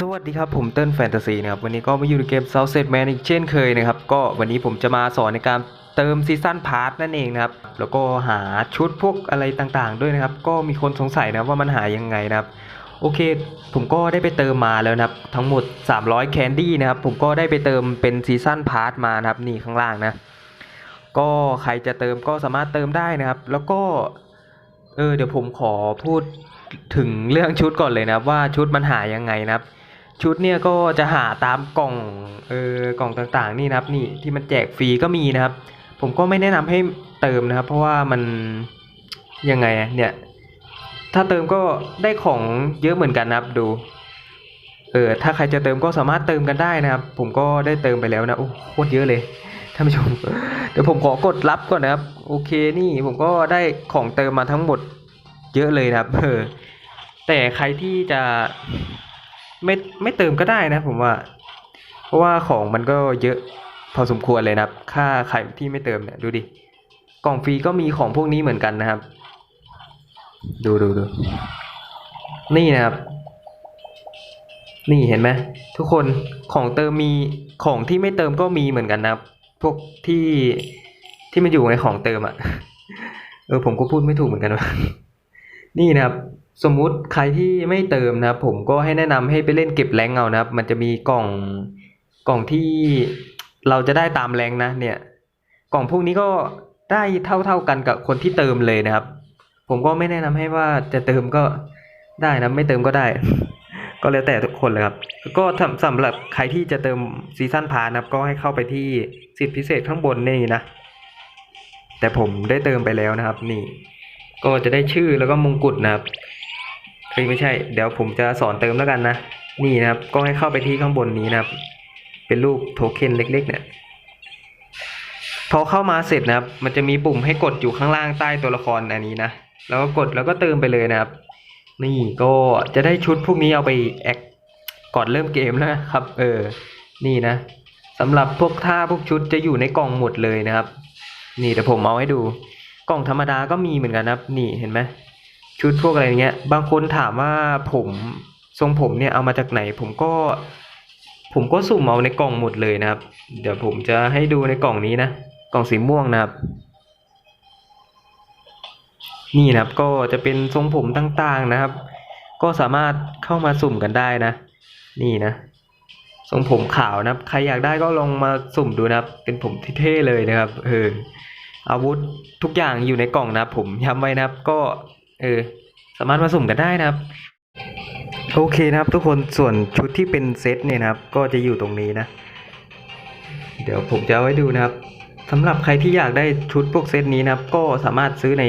สวัสดีครับ ผมเติ้ลแฟนตาซีนะครับ วันนี้ก็มาอยู่ในเกม South Set Man อีกเช่นเคยนะครับ ก็วันนี้ผมจะมาสอนในการเติมซีซั่นพาร์ทนั่นเองนะครับ แล้วก็หาชุดพวกอะไรต่างๆ ด้วยนะครับ ก็มีคนสงสัยนะว่ามันหายังไงนะครับ โอเค ผมก็ได้ไปเติมมาแล้วนะครับ ทั้งหมด 300 แคนดี้นะครับ ผมก็ได้ไปเติมเป็นซีซั่นพาร์ทมานะครับ นี่ข้างล่างนะ ก็ใครจะเติมก็สามารถเติมได้นะครับ แล้วก็ เออเดี๋ยวผมขอพูดถึงเรื่องชุดก่อนเลยนะครับ ว่าชุดมันหายังไงนะครับ ชุดเนี่ยก็จะหาตามกล่องเออกล่องต่างๆนี่นะครับนี่ที่มันแจกฟรีก็มีนะครับ ผมก็ไม่แนะนำให้เติมนะครับ เพราะว่ามันยังไงเนี่ยถ้าเติมก็ได้ของเยอะเหมือนกันนะครับดูเออถ้าใครจะเติมก็สามารถเติมกันได้นะครับ ผมก็ได้เติมไปแล้วนะโอ้โคตรเยอะเลยท่านผู้ชมเดี๋ยวผมขอกดรับก่อนนะครับโอเคนี่ผมก็ได้ของเติมมาทั้งหมดเยอะเลยนะครับเออแต่ใครที่จะ ไม่ไม่เติมก็ได้นะผมว่า เพราะว่าของมันก็เยอะพอสมควรเลยนะครับ ค่าใครที่ไม่เติมเนี่ยดูดิ กล่องฟรีก็มีของพวกนี้เหมือนกันนะครับ ดูดูดูนี่นะครับ นี่เห็นไหมทุกคนของเติมมีของที่ไม่เติมก็มีเหมือนกันนะครับ พวกที่ที่มันอยู่ในของเติมอะ่ะ เออผมก็พูดไม่ถูกเหมือนกันว่านี่นะครับ สมมุติใครที่ไม่เติมนะครับ ผมก็ให้แนะนำให้ไปเล่นเก็บแรงเอานะครับ มันจะมีกล่องกล่องที่เราจะได้ตามแรงนะ เนี่ย กล่องพวกนี้ก็ได้เท่าเท่าๆกันกับคนที่เติมเลยนะครับ ผมก็ไม่แนะนำให้ว่าจะเติมก็ได้นะไม่เติมก็ได้ ก็แล้วแต่ทุกคนเลยครับ ก็สำสำหรับใครที่จะเติมซีซั่นพานะครับ ก็ให้เข้าไปที่สิทธิพิเศษข้างบนนี่นะแต่ผมได้เติมไปแล้วนะครับ นี่ ก็จะได้ชื่อแล้วก็มงกุฎนะครับ เอ้ยไม่ใช่ เดี๋ยวผมจะสอนเติมแล้วกันนะ นี่นะครับ ก็ให้เข้าไปที่ข้างบนนี้นะครับ เป็นรูปโทเค็นเล็ก ๆ เนี่ย พอเข้ามาเสร็จนะครับ มันจะมีปุ่มให้กดอยู่ข้างล่างใต้ตัวละครอันนี้นะ แล้วก็กดแล้วก็เติมไปเลยนะครับ นี่ก็จะได้ชุดพวกนี้เอาไปแอคก่อนเริ่มเกมนะครับ เออ นี่นะสำหรับพวกท่าพวกชุดจะอยู่ในกล่องหมดเลยนะครับ นี่เดี๋ยวผมเอาให้ดู กล่องธรรมดาก็มีเหมือนกันนะครับ นี่เห็นไหม ชุดพวกอะไรเงี้ย บางคนถามว่าผมทรงผมเนี่ยเอามาจากไหน ผมก็ผมก็สุ่มเอาในกล่องหมดเลยนะครับ เดี๋ยวผมจะให้ดูในกล่องนี้นะ กล่องสีม่วงนะครับ นี่นะครับก็จะเป็นทรงผมต่างๆนะครับ ก็สามารถเข้ามาสุ่มกันได้นะ นี่นะ ทรงผมขาวนะครับ ใครอยากได้ก็ลองมาสุ่มดูนะครับ เป็นผมที่เท่เลยนะครับ เอออาวุธทุกอย่างอยู่ในกล่องนะครับ ผมย้ำไว้นะครับก็ เออ สามารถมาสุ่มกันได้นะครับ โอเคนะครับ ทุกคนส่วนชุดที่เป็นเซตเนี่ยนะครับ ก็จะอยู่ตรงนี้นะ เดี๋ยวผมจะเอาไว้ดูนะครับสำหรับใครที่อยากได้ชุดพวกเซตนี้นะครับ ก็สามารถซื้อใน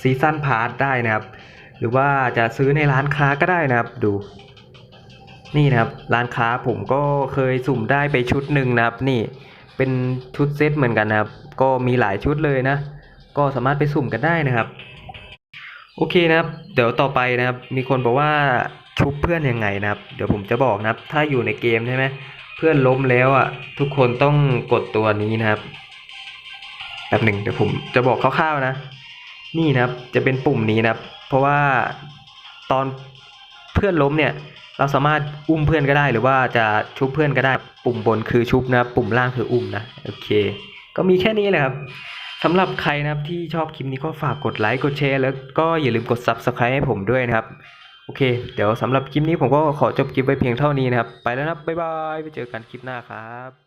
ซีซั่นพาร์ทได้นะครับ หรือว่าจะซื้อในร้านค้าก็ได้นะครับ ดู นี่นะครับ ร้านค้าผมก็เคยสุ่มได้ไปชุดหนึ่งนะครับ นี่เป็นชุดเซตเหมือนกันนะครับ ก็มีหลายชุดเลยนะ ก็สามารถไปสุ่มกันได้นะครับ โอเคนะครับ เดี๋ยวต่อไปนะครับ มีคนบอกว่าชุบเพื่อนยังไงนะครับ เดี๋ยวผมจะบอกนะครับ ถ้าอยู่ในเกมใช่ไหมเพื่อนล้มแล้วอะ ทุกคนต้องกดตัวนี้นะครับแบบหนึ่งเดี๋ยวผมจะบอกคร่าวๆนะ นี่นะครับ จะเป็นปุ่มนี้นะครับ เพราะว่าตอนเพื่อนล้มเนี่ย เราสามารถอุ้มเพื่อนก็ได้ หรือว่าจะชุบเพื่อนก็ได้ ปุ่มบนคือชุบนะ ปุ่มล่างคืออุ้มนะ โอเค ก็มีแค่นี้แหละครับ สำหรับใครนะครับที่ชอบคลิปนี้ก็ฝากกดไลค์กดแชร์แล้วก็อย่าลืมกด Subscribe ให้ผมด้วยนะครับ โอเค เดี๋ยวสำหรับคลิปนี้ผมก็ขอจบคลิปไว้เพียงเท่านี้นะครับ ไปแล้วนะบบ๊ายบายไปเจอกันคลิปหน้าครับ